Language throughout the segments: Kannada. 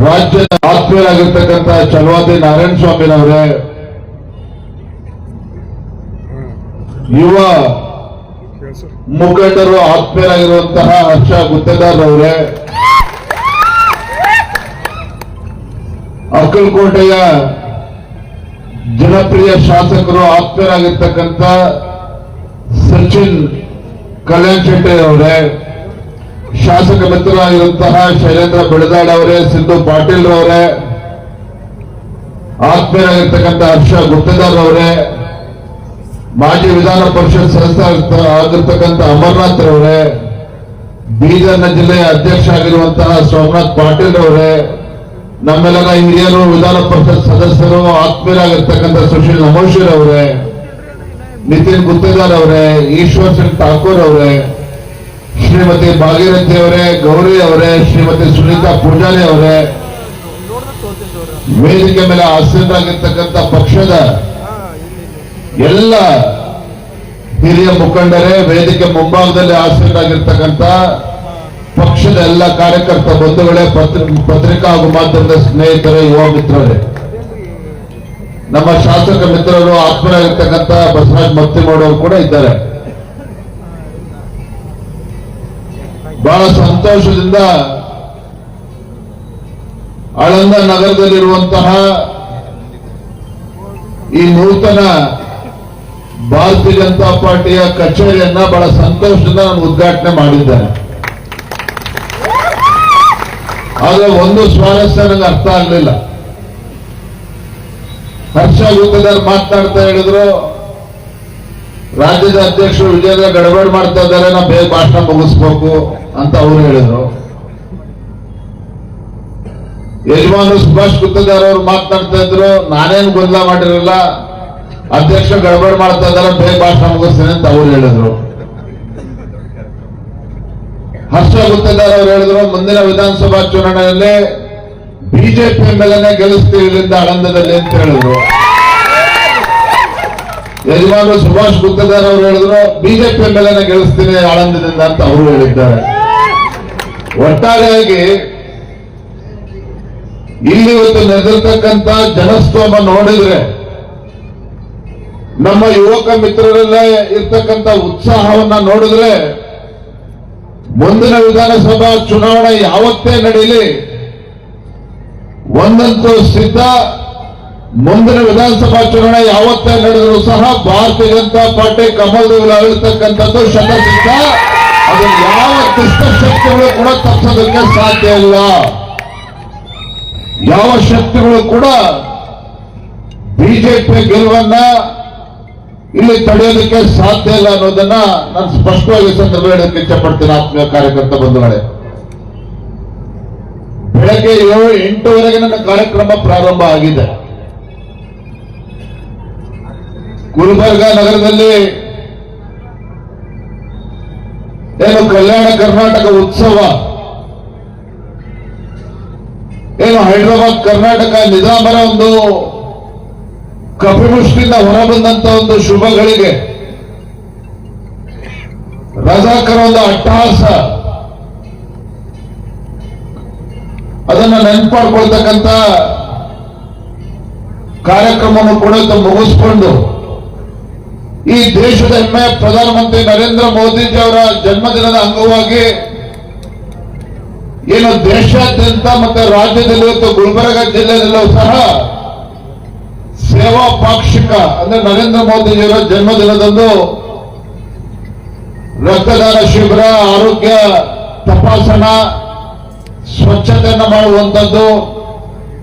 ರಾಜ್ಯದ ಆತ್ಮೀಯರಾಗಿರ್ತಕ್ಕಂಥ ಚಲವಾದಿ ನಾರಾಯಣ ಸ್ವಾಮಿನವರೇ, ಯುವ ಮುಖಂಡರು ಆತ್ಮೀಯರಾಗಿರುವಂತಹ ಹರ್ಷ ಗುತ್ತೇದಾರ್ ಅವರೇ ಅಕ್ಕಲಕೋಟೆಯ ಜನಪ್ರಿಯ ಶಾಸಕರು ಆತ್ಮೀಯರಾಗಿರ್ತಕ್ಕಂಥ ಸಚಿನ್ ಕಲ್ಯಾಣ್ ಶೆಟ್ಟಿ ಅವರೇ ಶಾಸಕ ಮಿತ್ರರಾಗಿರುವಂತಹ ಶೈಲೇಂದ್ರ ಬೆಳದಾಡ್ ಅವರೇ ಸಿಂಧು ಪಾಟೀಲ್ ಅವರೇ ಆತ್ಮೀಯರಾಗಿರ್ತಕ್ಕಂಥ ಹರ್ಷ ಗುಪ್ತದಾರ್ ಅವರೇ ಮಾಜಿ ವಿಧಾನ ಪರಿಷತ್ ಸದಸ್ಯ ಆಗಿರ್ತಕ್ಕಂಥ ಅಮರ್ನಾಥ್ ಅವರೇ ಬೀದರ್ನ ಜಿಲ್ಲೆಯ ಅಧ್ಯಕ್ಷ ಆಗಿರುವಂತಹ ಸೋಮನಾಥ್ ಪಾಟೀಲ್ ಅವರೇ ನಮ್ಮೆಲ್ಲರ ಹಿರಿಯರು, ವಿಧಾನ ಪರಿಷತ್ ಸದಸ್ಯರು, ಆತ್ಮೀಯರಾಗಿರ್ತಕ್ಕಂಥ ಸುಶೀಲ್ ನಮೋಶಿರ್ ಅವರೇ ನಿತಿನ್ ಗುತ್ತೇದಾರ್ ಅವರೇ ಈಶ್ವರ್ ಸಿಂಗ್ ಠಾಕೂರ್ ಅವರೇ ಶ್ರೀಮತಿ ಭಾಗೀರಥಿ ಅವರೇ, ಗೌರಿ ಅವರೇ, ಶ್ರೀಮತಿ ಸುನೀತಾ ಪೂಜಾರಿ ಅವರೇ, ವೇದಿಕೆ ಮೇಲೆ ಆಸೀನರಾಗಿರ್ತಕ್ಕಂಥ ಪಕ್ಷದ ಎಲ್ಲ ಹಿರಿಯ ಮುಖಂಡರೇ, ವೇದಿಕೆ ಮುಂಭಾಗದಲ್ಲಿ ಆಸೀನರಾಗಿರ್ತಕ್ಕಂಥ ಪಕ್ಷದ ಎಲ್ಲ ಕಾರ್ಯಕರ್ತ ಬಂಧುಗಳೇ, ಪತ್ರ- ಪತ್ರಿಕಾ ಹಾಗೂ ಮಾಧ್ಯಮದ ಸ್ನೇಹಿತರೇ, ಯುವ ಮಿತ್ರರೇ. ನಮ್ಮ ಶಾಸಕ ಮಿತ್ರರು ಆತ್ಮರಾಗಿರ್ತಕ್ಕಂಥ ಬಸವರಾಜ್ ಮತ್ತಿಮೋಡವರು ಕೂಡ ಇದ್ದಾರೆ. ಬಹಳ ಸಂತೋಷದಿಂದ ಆಳಂದ ನಗರದಲ್ಲಿರುವಂತಹ ಈ ನೂತನ ಭಾರತೀಯ ಜನತಾ ಪಾರ್ಟಿಯ ಕಚೇರಿಯನ್ನ ಬಹಳ ಸಂತೋಷದಿಂದ ನಾನು ಉದ್ಘಾಟನೆ ಮಾಡಿದ್ದೇನೆ. ಆದ್ರೆ ಒಂದು ಸ್ವಾರಸ್ಯ ನನಗೆ ಅರ್ಥ ಆಗಲಿಲ್ಲ. ಹರ್ಷ ಯುದ್ಧದಲ್ಲಿ ಮಾತನಾಡ್ತಾ ಹೇಳಿದ್ರು ರಾಜ್ಯದ ಅಧ್ಯಕ್ಷರು ವಿಜಯೇಂದ್ರ ಗಡಬಡಿ ಮಾಡ್ತಾ ಇದ್ದಾರೆ ನಾವು ಬೇಗ ಭಾಷಣ ಮುಗಿಸ್ಬೇಕು ಅಂತ ಅವರು ಹೇಳಿದ್ರು. ಯಜಮಾನ್ ಸುಭಾಷ್ ಗುತ್ತೇದಾರ್ ಅವರು ಮಾತನಾಡ್ತಾ ಇದ್ರು, ನಾನೇನು ಗೊಂದಲ ಮಾಡಿರಲ್ಲ ಅಧ್ಯಕ್ಷ ಗಡಬಡಿ ಮಾಡ್ತಾ ಇದ್ದಾರೆ ಬೇಗ ಭಾಷಣ ಮುಗಿಸ್ತೇನೆ ಅಂತ ಅವ್ರು ಹೇಳಿದ್ರು. ಹರ್ಷ ಗುತ್ತೇದಾರ್ ಅವರು ಹೇಳಿದ್ರು, ಮುಂದಿನ ವಿಧಾನಸಭಾ ಚುನಾವಣೆಯಲ್ಲಿ ಬಿಜೆಪಿ ಮೇಲೆನೆ ಗೆಲ್ಲಿಸ್ತೀವಿ ಇಲ್ಲಿಂದ ಆನಂದದಲ್ಲಿ ಅಂತ ಹೇಳಿದ್ರು. ಯಜಮಾನರು ಸುಭಾಷ್ ಗುತ್ತದಾರ್ ಅವರು ಹೇಳಿದ್ರು, ಬಿಜೆಪಿ ಮೇಲೆನೆ ಗೆಲ್ಲಿಸ್ತೀನಿ ಆಳಂದದಿಂದ ಅಂತ ಅವರು ಹೇಳಿದ್ದಾರೆ. ಒಟ್ಟಾರೆಯಾಗಿ, ಇಲ್ಲಿ ಇವತ್ತು ನಡೆದಿರ್ತಕ್ಕಂಥ ಜನಸ್ತೋಮ ನೋಡಿದ್ರೆ, ನಮ್ಮ ಯುವಕ ಮಿತ್ರರಲ್ಲೇ ಇರ್ತಕ್ಕಂಥ ಉತ್ಸಾಹವನ್ನ ನೋಡಿದ್ರೆ, ಮುಂದಿನ ವಿಧಾನಸಭಾ ಚುನಾವಣೆ ಯಾವತ್ತೇ ನಡೀಲಿ, ಒಂದಂತೂ ಸಿದ್ಧ ಮುಂದಿನ ವಿಧಾನಸಭಾ ಚುನಾವಣೆ ಯಾವತ್ತೇ ನಡೆದರೂ ಸಹ ಭಾರತೀಯ ಜನತಾ ಪಾರ್ಟಿ ಕಮಲದಲ್ಲಿ ಆಗಿರ್ತಕ್ಕಂಥದ್ದು ಶತಸಿದ್ಧ ಅದು ಯಾವ ದುಷ್ಟಶಕ್ತಿಗಳು ಕೂಡ ತಪ್ಪಿಸೋದಕ್ಕೆ ಸಾಧ್ಯ ಇಲ್ಲ. ಯಾವ ಶಕ್ತಿಗಳು ಕೂಡ ಬಿಜೆಪಿ ಗೆಲುವನ್ನ ಇಲ್ಲಿ ತಡೆಯೋದಕ್ಕೆ ಸಾಧ್ಯ ಇಲ್ಲ ಅನ್ನೋದನ್ನ ನಾನು ಸ್ಪಷ್ಟವಾಗಿ ಸಂದರ್ಭ ಹೇಳೋದಕ್ಕೆ ಇಚ್ಛಪಡ್ತೀನಿ ಆತ್ಮೀಯ ಕಾರ್ಯಕರ್ತ ಬಂಧುಗಳೇ. ಬೆಳಗ್ಗೆ ಏಳು ಎಂಟುವರೆಗೆ ನನ್ನ ಕಾರ್ಯಕ್ರಮ ಪ್ರಾರಂಭ ಆಗಿದೆ. ಗುಲ್ಬರ್ಗ ನಗರದಲ್ಲಿ ಏನು ಕಲ್ಯಾಣ ಕರ್ನಾಟಕ ಉತ್ಸವ, ಏನು ಹೈದರಾಬಾದ್ ಕರ್ನಾಟಕ ನಿಜಾಮರ ಒಂದು ಕಪಿಮುಷ್ಟಿಂದ ಹೊರಬಂದಂತ ಒಂದು ಶುಭಗಳಿಗೆ, ರಜಾಕರ ಒಂದು ಅಟ್ಟಹಾಸ. ಅದನ್ನ ಕಾರ್ಯಕ್ರಮವನ್ನು ಕೂಡ ಮುಗಿಸ್ಕೊಂಡು ಈ ದೇಶದ ಹೆಮ್ಮೆ ಪ್ರಧಾನಮಂತ್ರಿ ನರೇಂದ್ರ ಮೋದಿಜಿ ಅವರ ಜನ್ಮದಿನದ ಅಂಗವಾಗಿ ಏನು ದೇಶಾದ್ಯಂತ ಮತ್ತೆ ರಾಜ್ಯದಲ್ಲಿ ಇವತ್ತು ಗುಲ್ಬರ್ಗ ಜಿಲ್ಲೆಯಲ್ಲೂ ಸಹ ಸೇವಾ ಪಾಕ್ಷಿಕ ಅಂದ್ರೆ ನರೇಂದ್ರ ಮೋದಿಜಿಯವರ ಜನ್ಮದಿನದಂದು ರಕ್ತದಾನ ಶಿಬಿರ, ಆರೋಗ್ಯ ತಪಾಸಣಾ, ಸ್ವಚ್ಛತೆಯನ್ನು ಮಾಡುವಂಥದ್ದು,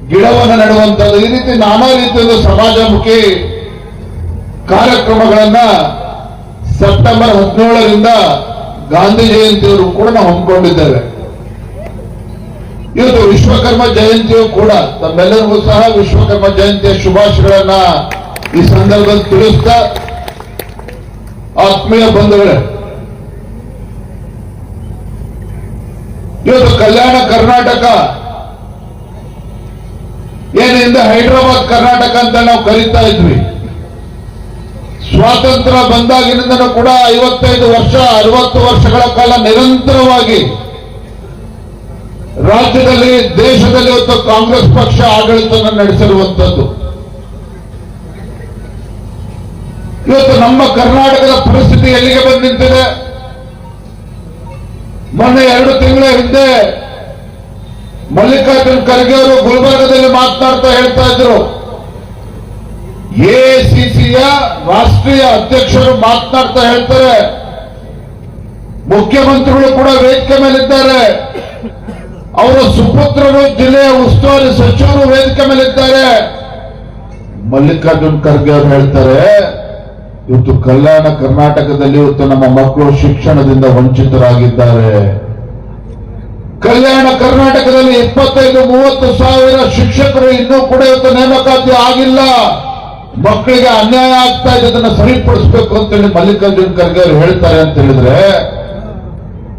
ಗಿಡವನ್ನು ನೆಡುವಂಥದ್ದು, ಈ ರೀತಿ ನಾನಾ ರೀತಿಯ ಸಮಾಜಮುಖಿ ಕಾರ್ಯಕ್ರಮಗಳನ್ನ ಸೆಪ್ಟೆಂಬರ್ ಹದಿನೇಳರಿಂದ ಗಾಂಧಿ ಜಯಂತಿಯವರು ಕೂಡ ನಾವು ಹಮ್ಮಿಕೊಂಡಿದ್ದೇವೆ. ಇವತ್ತು ವಿಶ್ವಕರ್ಮ ಜಯಂತಿಯು ಕೂಡ, ತಮ್ಮೆಲ್ಲರಿಗೂ ಸಹ ವಿಶ್ವಕರ್ಮ ಜಯಂತಿಯ ಶುಭಾಶಯಗಳನ್ನ ಈ ಸಂದರ್ಭದಲ್ಲಿ ತಿಳಿಸ್ತಾ ಆತ್ಮೀಯ ಬಂಧುಗಳೇ, ಇವತ್ತು ಕಲ್ಯಾಣ ಕರ್ನಾಟಕ, ಏನಿಂದ ಹೈದರಾಬಾದ್ ಕರ್ನಾಟಕ ಅಂತ ನಾವು ಕರೀತಾ ಇದ್ವಿ. ಸ್ವಾತಂತ್ರ್ಯ ಬಂದಾಗಿನಿಂದನೂ ಕೂಡ ಐವತ್ತೈದು ವರ್ಷ, ಅರವತ್ತು ವರ್ಷಗಳ ಕಾಲ ನಿರಂತರವಾಗಿ ರಾಜ್ಯದಲ್ಲಿ, ದೇಶದಲ್ಲಿ ಇವತ್ತು ಕಾಂಗ್ರೆಸ್ ಪಕ್ಷ ಆಡಳಿತವನ್ನು ನಡೆಸಿರುವಂತದ್ದು ಇವತ್ತು ನಮ್ಮ ಕರ್ನಾಟಕದ ಪರಿಸ್ಥಿತಿ ಎಲ್ಲಿಗೆ ಬಂದು ನಿಂತಿದೆ? ಮೊನ್ನೆ ಎರಡು ತಿಂಗಳ ಹಿಂದೆ ಮಲ್ಲಿಕಾರ್ಜುನ್ ಖರ್ಗೆ ಅವರು ಗುಲ್ಬರ್ಗದಲ್ಲಿ ಮಾತನಾಡ್ತಾ ಹೇಳ್ತಾ ಇದ್ರು ರಾಷ್ಟ್ರೀಯ ಅಧ್ಯಕ್ಷರು ಮಾತನಾಡ್ತಾ ಹೇಳ್ತಾರೆ. ಮುಖ್ಯಮಂತ್ರಿಗಳು ಕೂಡ ವೇದಿಕೆ ಮೇಲಿದ್ದಾರೆ. ಅವರ ಸುಪುತ್ರರು ಜಿಲ್ಲೆಯ ಉಸ್ತುವಾರಿ ಸಚಿವರು ವೇದಿಕೆ ಮೇಲಿದ್ದಾರೆ. ಮಲ್ಲಿಕಾರ್ಜುನ್ ಖರ್ಗೆ ಅವರು ಹೇಳ್ತಾರೆ, ಇವತ್ತು ಕಲ್ಯಾಣ ಕರ್ನಾಟಕದಲ್ಲಿ ಇವತ್ತು ನಮ್ಮ ಮಕ್ಕಳು ಶಿಕ್ಷಣದಿಂದ ವಂಚಿತರಾಗಿದ್ದಾರೆ. ಕಲ್ಯಾಣ ಕರ್ನಾಟಕದಲ್ಲಿ ಇಪ್ಪತ್ತೈದು, ಮೂವತ್ತು ಸಾವಿರ ಶಿಕ್ಷಕರು ಇನ್ನೂ ಕೂಡ ಇವತ್ತು ನೇಮಕಾತಿ ಆಗಿಲ್ಲ. ಮಕ್ಕಳಿಗೆ ಅನ್ಯಾಯ ಆಗ್ತಾ ಇದೆ, ಅದನ್ನ ಸರಿಪಡಿಸಬೇಕು ಅಂತೇಳಿ ಮಲ್ಲಿಕಾರ್ಜುನ್ ಖರ್ಗೆ ಅವರು ಹೇಳ್ತಾರೆ ಅಂತ ಹೇಳಿದ್ರೆ,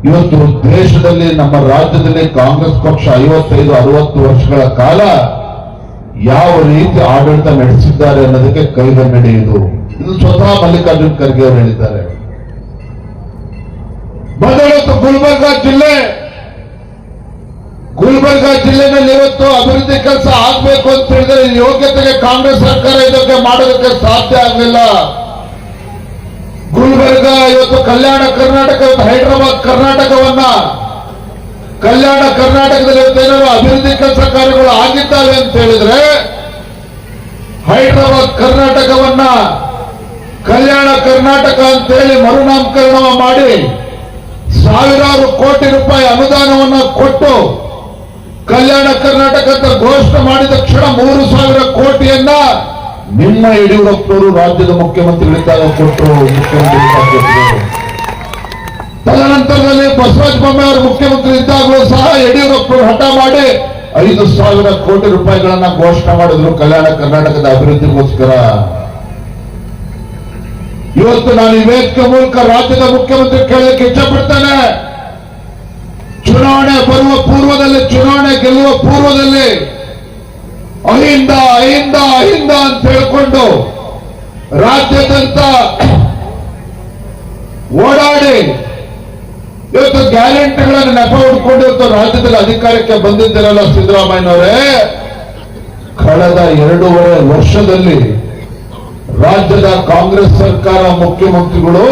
ಇವತ್ತು ದೇಶದಲ್ಲಿ, ನಮ್ಮ ರಾಜ್ಯದಲ್ಲಿ ಕಾಂಗ್ರೆಸ್ ಪಕ್ಷ ಐವತ್ತೈದು, ಅರವತ್ತು ವರ್ಷಗಳ ಕಾಲ ಯಾವ ರೀತಿ ಆಡಳಿತ ನಡೆಸಿದ್ದಾರೆ ಅನ್ನೋದಕ್ಕೆ ಕೈಗನ್ನಡಿ ಇದು. ಇದು ಸ್ವತಃ ಮಲ್ಲಿಕಾರ್ಜುನ್ ಖರ್ಗೆ ಅವರು ಹೇಳಿದ್ದಾರೆ. ಬದಲತ್ತು ಗುಲ್ಬರ್ಗ ಜಿಲ್ಲೆ ಗುಲ್ಬರ್ಗ ಜಿಲ್ಲೆನಲ್ಲಿ ಇವತ್ತು ಅಭಿವೃದ್ಧಿ ಕೆಲಸ ಆಗ್ಬೇಕು ಅಂತ ಹೇಳಿದ್ರೆ ಯೋಗ್ಯತೆಗೆ ಕಾಂಗ್ರೆಸ್ ಸರ್ಕಾರ ಇದಕ್ಕೆ ಮಾಡೋದಕ್ಕೆ ಸಾಧ್ಯ ಆಗಲಿಲ್ಲ. ಗುಲ್ಬರ್ಗ ಇವತ್ತು ಕಲ್ಯಾಣ ಕರ್ನಾಟಕ ಹೈದರಾಬಾದ್ ಕರ್ನಾಟಕವನ್ನ ಕಲ್ಯಾಣ ಕರ್ನಾಟಕದಲ್ಲಿ ಇವತ್ತು ಏನಾದ್ರು ಅಭಿವೃದ್ಧಿ ಕೆಲಸ ಕಾರ್ಯಗಳು ಆಗಿದ್ದಾವೆ ಅಂತ ಹೇಳಿದ್ರೆ ಹೈದರಾಬಾದ್ ಕರ್ನಾಟಕವನ್ನ ಕಲ್ಯಾಣ ಕರ್ನಾಟಕ ಅಂತೇಳಿ ಮರುನಾಮಕರಣ ಮಾಡಿ ಸಾವಿರಾರು ಕೋಟಿ ರೂಪಾಯಿ ಅನುದಾನವನ್ನ ಕೊಟ್ಟು ಕಲ್ಯಾಣ ಕರ್ನಾಟಕ ಅಂತ ಘೋಷಣೆ ಮಾಡಿದ ಕ್ಷಣ ಮೂರು ಸಾವಿರ ಕೋಟಿಯನ್ನ ನಿಮ್ಮ ಯಡಿಯೂರಪ್ಪನವರು ರಾಜ್ಯದ ಮುಖ್ಯಮಂತ್ರಿಗಳಿದ್ದಾಗ ಕೊಟ್ಟರು. ಮುಖ್ಯಮಂತ್ರಿ ತದನಂತರದಲ್ಲಿ ಬಸವರಾಜ ಬೊಮ್ಮಾಯಿ ಮುಖ್ಯಮಂತ್ರಿ ಇದ್ದಾಗಲೂ ಸಹ ಯಡಿಯೂರಪ್ಪರು ಹಠ ಮಾಡಿ ಐದು ಸಾವಿರ ಕೋಟಿ ರೂಪಾಯಿಗಳನ್ನ ಘೋಷಣೆ ಮಾಡಿದ್ರು ಕಲ್ಯಾಣ ಕರ್ನಾಟಕದ ಅಭಿವೃದ್ಧಿಗೋಸ್ಕರ. ಇವತ್ತು ನಾನು ಈ ಮೂಲಕ ರಾಜ್ಯದ ಮುಖ್ಯಮಂತ್ರಿ ಕೇಳಲಿಕ್ಕೆ ಇಚ್ಛಪಡ್ತೇನೆ. ಚುನಾವಣೆ ಬರುವ ಪೂರ್ವದಲ್ಲಿ, ಚುನಾವಣೆ ಗೆಲ್ಲುವ ಪೂರ್ವದಲ್ಲಿ ಅಹಿಂದ ಅಹಿಂದ ಅಹಿಂದ ಅಂತ ಹೇಳ್ಕೊಂಡು ರಾಜ್ಯದಂತ ಓಡಾಡಿ ಇವತ್ತು ಗ್ಯಾರಂಟಿಗಳನ್ನು ನೆಪ ಹುಡ್ಕೊಂಡು ಇವತ್ತು ರಾಜ್ಯದಲ್ಲಿ ಅಧಿಕಾರಕ್ಕೆ ಬಂದಿದ್ದೀರಲ್ಲ ಸಿದ್ದರಾಮಯ್ಯನವರೇ? ಕಳೆದ ಎರಡೂವರೆ ವರ್ಷದಲ್ಲಿ ರಾಜ್ಯದ ಕಾಂಗ್ರೆಸ್ ಸರ್ಕಾರ ಮುಖ್ಯಮಂತ್ರಿಗಳು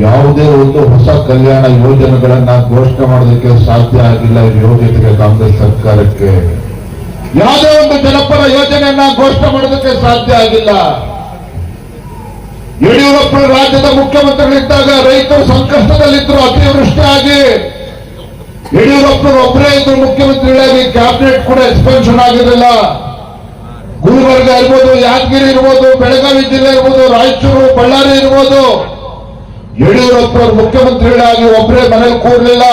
ಯಾವುದೇ ಒಂದು ಹೊಸ ಕಲ್ಯಾಣ ಯೋಜನೆಗಳನ್ನ ಘೋಷಣೆ ಮಾಡೋದಕ್ಕೆ ಸಾಧ್ಯ ಆಗಿಲ್ಲ ಯೋಗ್ಯತೆಗೆ ಕಾಂಗ್ರೆಸ್ ಸರ್ಕಾರಕ್ಕೆ. ಯಾವುದೇ ಒಂದು ಜನಪರ ಯೋಜನೆಯನ್ನ ಘೋಷಣೆ ಮಾಡೋದಕ್ಕೆ ಸಾಧ್ಯ ಆಗಿಲ್ಲ. ಯಡಿಯೂರಪ್ಪ ರಾಜ್ಯದ ಮುಖ್ಯಮಂತ್ರಿಗಳಿದ್ದಾಗ ರೈತರು ಸಂಕಷ್ಟದಲ್ಲಿದ್ದರು ಅತಿವೃಷ್ಟಿ ಆಗಿ ಯಡಿಯೂರಪ್ಪನವರು ಒಬ್ಬರೇ ಇದ್ರು ಮುಖ್ಯಮಂತ್ರಿಗಳಾಗಿ ಕ್ಯಾಬಿನೆಟ್ ಕೂಡ ಎಕ್ಸ್ಪೆನ್ಷನ್ ಆಗಿರಲಿಲ್ಲ. ಗುಲ್ಬರ್ಗ ಇರ್ಬೋದು, ಯಾದಗಿರಿ ಇರ್ಬೋದು, ಬೆಳಗಾವಿ ಜಿಲ್ಲೆ ಇರ್ಬೋದು, ರಾಯಚೂರು, ಬಳ್ಳಾರಿ ಇರ್ಬೋದು. ಯಡಿಯೂರಪ್ಪನವರು ಮುಖ್ಯಮಂತ್ರಿಗಳಾಗಿ ಒಬ್ಬರೇ ಮನೇಲಿ ಕೂರ್ಲಿಲ್ಲ.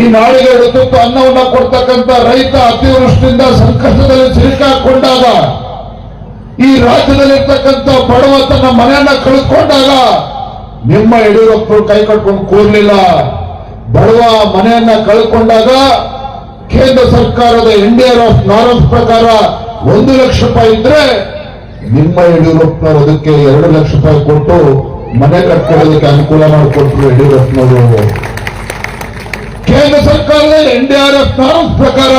ಈ ನಾಡಿಗೆ ತುತ್ತು ಅನ್ನವನ್ನ ಕೊಡ್ತಕ್ಕಂಥ ರೈತ ಅತಿವೃಷ್ಟಿಯಿಂದ ಸಂಕಷ್ಟದಲ್ಲಿ ಸಿಲುಕಾಕೊಂಡಾಗ, ಈ ರಾಜ್ಯದಲ್ಲಿರ್ತಕ್ಕಂಥ ಬಡವ ತನ್ನ ಮನೆಯನ್ನ ಕಳೆದುಕೊಂಡಾಗ ನಿಮ್ಮ ಯಡಿಯೂರಪ್ಪ ಕೈ ಕಟ್ಕೊಂಡು ಕೂರ್ಲಿಲ್ಲ. ಬಡವ ಮನೆಯನ್ನ ಕಳ್ಕೊಂಡಾಗ ಕೇಂದ್ರ ಸರ್ಕಾರದ ಇಂಡಿಯನ್ ಆಫ್ ನಾರ್ಮ್ಸ್ ಪ್ರಕಾರ ಒಂದು ಲಕ್ಷ ರೂಪಾಯಿ ಇದ್ರೆ ನಿಮ್ಮ ಯಡಿಯೂರಪ್ಪನವರು ಅದಕ್ಕೆ ಎರಡು ಲಕ್ಷ ರೂಪಾಯಿ ಕೊಟ್ಟು ಮನೆ ಕಟ್ಕೊಳ್ಳೋದಕ್ಕೆ ಅನುಕೂಲ ಮಾಡಿಕೊಟ್ರು ಯಡಿಯೂರಪ್ಪನವರು. ಕೇಂದ್ರ ಸರ್ಕಾರದ ಎನ್ಡಿಆರ್ಎಫ್ ನಾರ್ಮ್ಸ್ ಪ್ರಕಾರ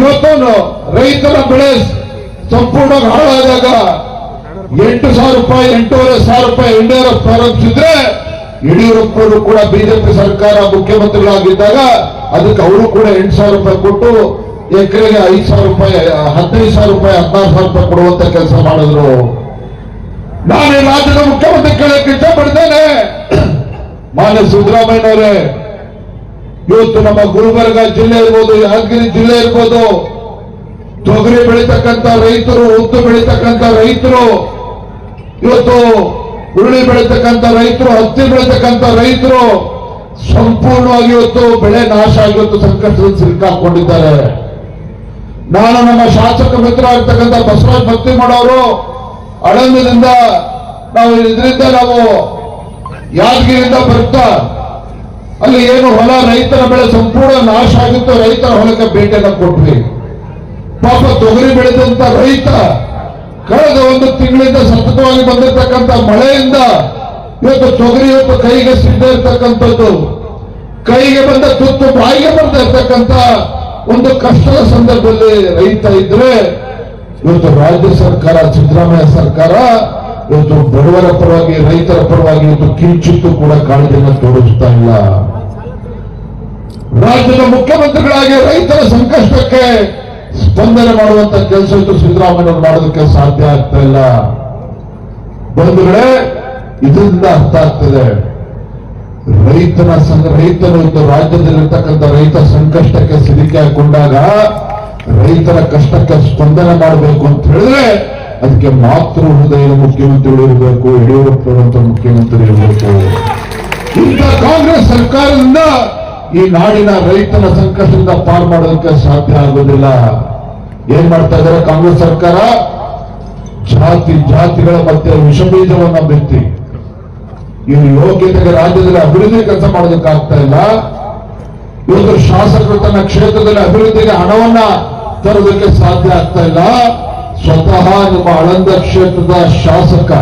ಇವತ್ತು ರೈತರ ಬೆಳೆ ಸಂಪೂರ್ಣವಾಗಿ ಹಾಳಾದಾಗ ಎಂಟು ಸಾವಿರ ರೂಪಾಯಿ, ಎಂಟೂವರೆ ಸಾವಿರ ರೂಪಾಯಿ ಎನ್ ಡಿ ಆರ್ ಎಫ್ ಪ್ರಾರಂಭಿಸಿದ್ರೆ ಯಡಿಯೂರಪ್ಪನವರು ಕೂಡ ಬಿಜೆಪಿ ಸರ್ಕಾರ ಮುಖ್ಯಮಂತ್ರಿಗಳಾಗಿದ್ದಾಗ ಅದಕ್ಕೆ ಅವರು ಕೂಡ ಎಂಟು ಸಾವಿರ ರೂಪಾಯಿ ಕೊಟ್ಟು ಎಕರೆಗೆ ಐದು ಸಾವಿರ ರೂಪಾಯಿ, ಹದಿನೈದು ಸಾವಿರ ರೂಪಾಯಿ, ಹದಿನಾರು ಸಾವಿರ ರೂಪಾಯಿ ಕೊಡುವಂತ ಕೆಲಸ ಮಾಡಿದ್ರು. ನಾನು ರಾಜ್ಯದ ಮುಖ್ಯಮಂತ್ರಿ ಕೇಳಕ್ಕೆ ಇಷ್ಟಪಡ್ತೇನೆ. ಮಾನ್ಯ ಸಿದ್ದರಾಮಯ್ಯನವರೇ, ಇವತ್ತು ನಮ್ಮ ಗುಲ್ಬರ್ಗ ಜಿಲ್ಲೆ ಇರ್ಬೋದು, ಯಾದಗಿರಿ ಜಿಲ್ಲೆ ಇರ್ಬೋದು, ತೊಗರಿ ಬೆಳೀತಕ್ಕಂಥ ರೈತರು, ಉದ್ದು ಬೆಳೀತಕ್ಕಂಥ ರೈತರು, ಇವತ್ತು ಹುರುಳಿ ಬೆಳೀತಕ್ಕಂಥ ರೈತರು, ಹತ್ತಿ ಬೆಳೀತಕ್ಕಂಥ ರೈತರು ಸಂಪೂರ್ಣವಾಗಿ ಇವತ್ತು ಬೆಳೆ ನಾಶ ಇವತ್ತು ಸಂಕಷ್ಟದಲ್ಲಿ ಸಿಲುಕಾಕೊಂಡಿದ್ದಾರೆ ನಾನು ನಮ್ಮ ಶಾಸಕ ಮಿತ್ರ ಆಗ್ತಕ್ಕಂಥ ಬಸವರಾಜ್ ಭಕ್ತಿ ಮಾಡೋರು ಅಳಂದದಿಂದ ನಾವು ಇದರಿಂದ ನಾವು ಯಾದಗಿರಿಯಿಂದ ಬರ್ತಾ ಅಲ್ಲಿ ಏನು ಹೊಲ ರೈತರ ಬೆಳೆ ಸಂಪೂರ್ಣ ನಾಶ ಆಗುತ್ತೋ, ರೈತರ ಹೊಲಕ್ಕೆ ಭೇಟಿಯನ್ನು ಕೊಟ್ವಿ. ಪಾಪ ತೊಗರಿ ಬೆಳೆದಂತ ರೈತ ಕಳೆದ ಒಂದು ತಿಂಗಳಿಂದ ಸತತವಾಗಿ ಬಂದಿರತಕ್ಕಂತ ಮಳೆಯಿಂದ ಇವತ್ತು ತೊಗರಿ ಇವತ್ತು ಕೈಗೆ ಸಿದ್ಧ ಇರ್ತಕ್ಕಂಥದ್ದು, ಕೈಗೆ ಬಂದ ತುತ್ತು ಬಾಯಿಗೆ ಬರ್ತಾ ಇರ್ತಕ್ಕಂಥ ಒಂದು ಕಷ್ಟದ ಸಂದರ್ಭದಲ್ಲಿ ರೈತ ಇದ್ರೆ ಇವತ್ತು ರಾಜ್ಯ ಸರ್ಕಾರ, ಸಿದ್ದರಾಮಯ್ಯ ಸರ್ಕಾರ ಇವತ್ತು ಬಡವರ ಪರವಾಗಿ, ರೈತರ ಪರವಾಗಿ ಇವತ್ತು ಕಿಂಚಿತ್ತು ಕೂಡ ಕಾಳಜಿಯನ್ನು ತೋರಿಸ್ತಾ ಇಲ್ಲ. ರಾಜ್ಯದ ಮುಖ್ಯಮಂತ್ರಿಗಳಾಗಿ ರೈತರ ಸಂಕಷ್ಟಕ್ಕೆ ಸ್ಪಂದನೆ ಮಾಡುವಂತ ಕೆಲಸ ಇವತ್ತು ಸಿದ್ದರಾಮಯ್ಯವರು ಮಾಡೋದಕ್ಕೆ ಸಾಧ್ಯ ಆಗ್ತಾ ಇಲ್ಲ. ಬಂಧುಗಳೇ, ಇದರಿಂದ ಅರ್ಥ ಆಗ್ತದೆ. ರೈತನ ಸಂಘ ರೈತನು ರಾಜ್ಯದಲ್ಲಿರ್ತಕ್ಕಂಥ ರೈತ ಸಂಕಷ್ಟಕ್ಕೆ ಸಿಲುಕಿ ಹಾಕೊಂಡಾಗ ರೈತರ ಕಷ್ಟಕ್ಕೆ ಸ್ಪಂದನೆ ಮಾಡಬೇಕು ಅಂತ ಹೇಳಿದ್ರೆ ಅದಕ್ಕೆ ಮಾತೃ ಹೃದಯ ಮುಖ್ಯಮಂತ್ರಿಗಳು ಇರಬೇಕು ಯಡಿಯೂರಪ್ಪನವರಂತ ಮುಖ್ಯಮಂತ್ರಿ ಇರಬೇಕು. ಇಂಥ ಕಾಂಗ್ರೆಸ್ ಸರ್ಕಾರದಿಂದ ಈ ನಾಡಿನ ರೈತನ ಸಂಕಷ್ಟದಿಂದ ಪಾರು ಮಾಡೋದಕ್ಕೆ ಸಾಧ್ಯ ಆಗೋದಿಲ್ಲ. ಏನ್ ಮಾಡ್ತಾ ಇದ್ದಾರೆ ಕಾಂಗ್ರೆಸ್ ಸರ್ಕಾರ? ಜಾತಿ, ಜಾತಿಗಳ ಮಧ್ಯೆ ವಿಷಬೀಜವನ್ನ ಬಿತ್ತಿ. ಇವರು ಯೋಗ್ಯತೆಗೆ ರಾಜ್ಯದಲ್ಲಿ ಅಭಿವೃದ್ಧಿ ಕೆಲಸ ಮಾಡೋದಕ್ಕಾಗ್ತಾ ಇಲ್ಲ. ಇವತ್ತು ಶಾಸಕರು ತನ್ನ ಕ್ಷೇತ್ರದಲ್ಲಿ ಅಭಿವೃದ್ಧಿಗೆ ಹಣವನ್ನ ತರೋದಕ್ಕೆ ಸಾಧ್ಯ ಆಗ್ತಾ ಇಲ್ಲ. ಸ್ವತಃ ನಮ್ಮ ಆಳಂದ ಕ್ಷೇತ್ರದ ಶಾಸಕ,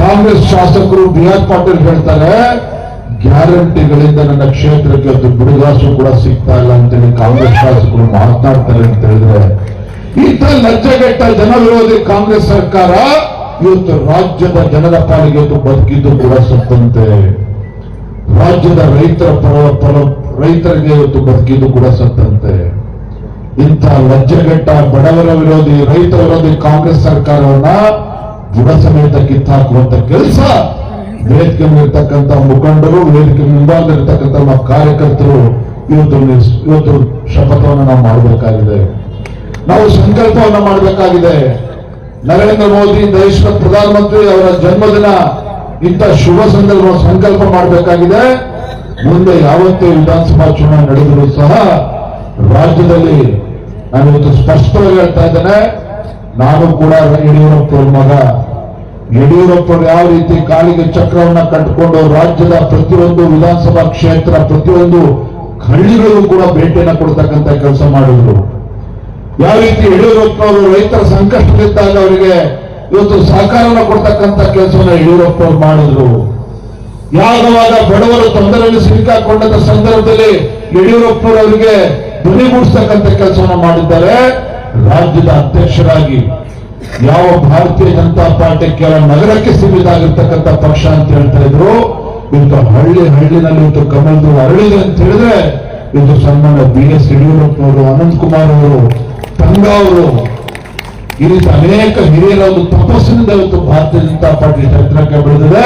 ಕಾಂಗ್ರೆಸ್ ಶಾಸಕರು ಬಿ ಆರ್ ಪಾಟೀಲ್ ಹೇಳ್ತಾರೆ, ಗ್ಯಾರಂಟಿಗಳಿಂದ ನನ್ನ ಕ್ಷೇತ್ರಕ್ಕೆ ಅದು ಬಿಡುಗಾಸು ಕೂಡ ಸಿಗ್ತಾ ಇಲ್ಲ ಅಂತೇಳಿ ಕಾಂಗ್ರೆಸ್ ಶಾಸಕರು ಮಾತನಾಡ್ತಾರೆ ಅಂತ ಹೇಳಿದ್ರೆ ಇಂಥ ಲಜ್ಜೆಗೆಟ್ಟ ಜನ ವಿರೋಧಿ ಕಾಂಗ್ರೆಸ್ ಸರ್ಕಾರ. ಇವತ್ತು ರಾಜ್ಯದ ಜನರ ಪಾಲಿಗೆ ಬದುಕಿದ್ದು ಕೂಡ ಸತ್ತಂತೆ. ರಾಜ್ಯದ ರೈತರ ಪರ ಪರ ರೈತರಿಗೆ ಇವತ್ತು ಬದುಕಿದ್ದು ಕೂಡ ಸತ್ತಂತೆ. ಇಂಥ ಲಜ್ಜೆಗಟ್ಟ ಬಡವರ ವಿರೋಧಿ ರೈತ ವಿರೋಧಿ ಕಾಂಗ್ರೆಸ್ ಸರ್ಕಾರವನ್ನ ಬುಡ ಸಮೇತ ಕಿತ್ತಾಕುವಂತ ಕೆಲಸ. ವೇದಿಕೆ ಮೇಲಿರ್ತಕ್ಕಂಥ ಮುಖಂಡರು, ವೇದಿಕೆ ಮುಂಭಾಗದಲ್ಲಿರ್ತಕ್ಕಂಥ ನಮ್ಮ ಕಾರ್ಯಕರ್ತರು ಇವತ್ತು ಇವತ್ತು ಶಪಥವನ್ನು ನಾವು ಮಾಡಬೇಕಾಗಿದೆ. ನಾವು ಸಂಕಲ್ಪವನ್ನು ಮಾಡಬೇಕಾಗಿದೆ. ನರೇಂದ್ರ ಮೋದಿ ದೇಶದ ಪ್ರಧಾನಮಂತ್ರಿ ಅವರ ಜನ್ಮದಿನ ಇಂಥ ಶುಭ ಸಂದರ್ಭ ಸಂಕಲ್ಪ ಮಾಡಬೇಕಾಗಿದೆ. ಮುಂದೆ ಯಾವತ್ತೇ ವಿಧಾನಸಭಾ ಚುನಾವಣೆ ನಡೆದರೂ ಸಹ ರಾಜ್ಯದಲ್ಲಿ ನಾನು ಇವತ್ತು ಸ್ಪಷ್ಟವಾಗಿ ಹೇಳ್ತಾ ಇದ್ದೇನೆ, ನಾನು ಕೂಡ ಯಡಿಯೂರಪ್ಪ ಅವ್ರ ಮಗ. ಯಡಿಯೂರಪ್ಪರು ಯಾವ ರೀತಿ ಕಾಲಿಗೆ ಚಕ್ರವನ್ನ ಕಟ್ಟಿಕೊಂಡು ರಾಜ್ಯದ ಪ್ರತಿಯೊಂದು ವಿಧಾನಸಭಾ ಕ್ಷೇತ್ರ, ಪ್ರತಿಯೊಂದು ಹಳ್ಳಿಗಳಿಗೂ ಕೂಡ ಭೇಟಿಯನ್ನು ಕೊಡ್ತಕ್ಕಂಥ ಕೆಲಸ ಮಾಡಿದ್ರು. ಯಾವ ರೀತಿ ಯಡಿಯೂರಪ್ಪನವರು ರೈತರ ಸಂಕಷ್ಟದಿದ್ದಾಗ ಅವರಿಗೆ ಇವತ್ತು ಸಹಕಾರನ ಕೆಲಸವನ್ನ ಯಡಿಯೂರಪ್ಪ ಅವರು ಮಾಡಿದ್ರು. ಯಾವಾಗ ಬಡವರು ತೊಂದರೆಯಲ್ಲಿ ಸಿಲುಕಾಕೊಂಡ ಸಂದರ್ಭದಲ್ಲಿ ಯಡಿಯೂರಪ್ಪನವರು ಅವರಿಗೆ ಧ್ವನಿಗೂಡಿಸ್ತಕ್ಕಂಥ ಕೆಲಸವನ್ನು ಮಾಡಿದ್ದಾರೆ. ರಾಜ್ಯದ ಅಧ್ಯಕ್ಷರಾಗಿ ಯಾವ ಭಾರತೀಯ ಜನತಾ ಪಾರ್ಟಿ ಕೇವಲ ನಗರಕ್ಕೆ ಸೀಮಿತ ಆಗಿರ್ತಕ್ಕಂಥ ಪಕ್ಷ ಅಂತ ಹೇಳ್ತಾ ಇದ್ರು. ಇವತ್ತು ಹಳ್ಳಿ ಹಳ್ಳಿನಲ್ಲಿ ಇವತ್ತು ಕಮಲ್ದು ಅರಳಿದೆ ಅಂತ ಹೇಳಿದ್ರೆ ಇವತ್ತು ಸನ್ಮಾನ್ಯ ಬಿ ಎಸ್ ಯಡಿಯೂರಪ್ಪನವರು, ಅನಂತ್ ಕುಮಾರ್ ಅವರು, ತಂಗ ಅವರು, ಈ ರೀತಿ ಅನೇಕ ಹಿರಿಯರ ಒಂದು ತಪಸ್ಸಿನಿಂದ ಇವತ್ತು ಭಾರತೀಯ ಜನತಾ ಪಾರ್ಟಿ ಚರಿತ್ರಕ್ಕೆ ಬೆಳೆದಿದೆ.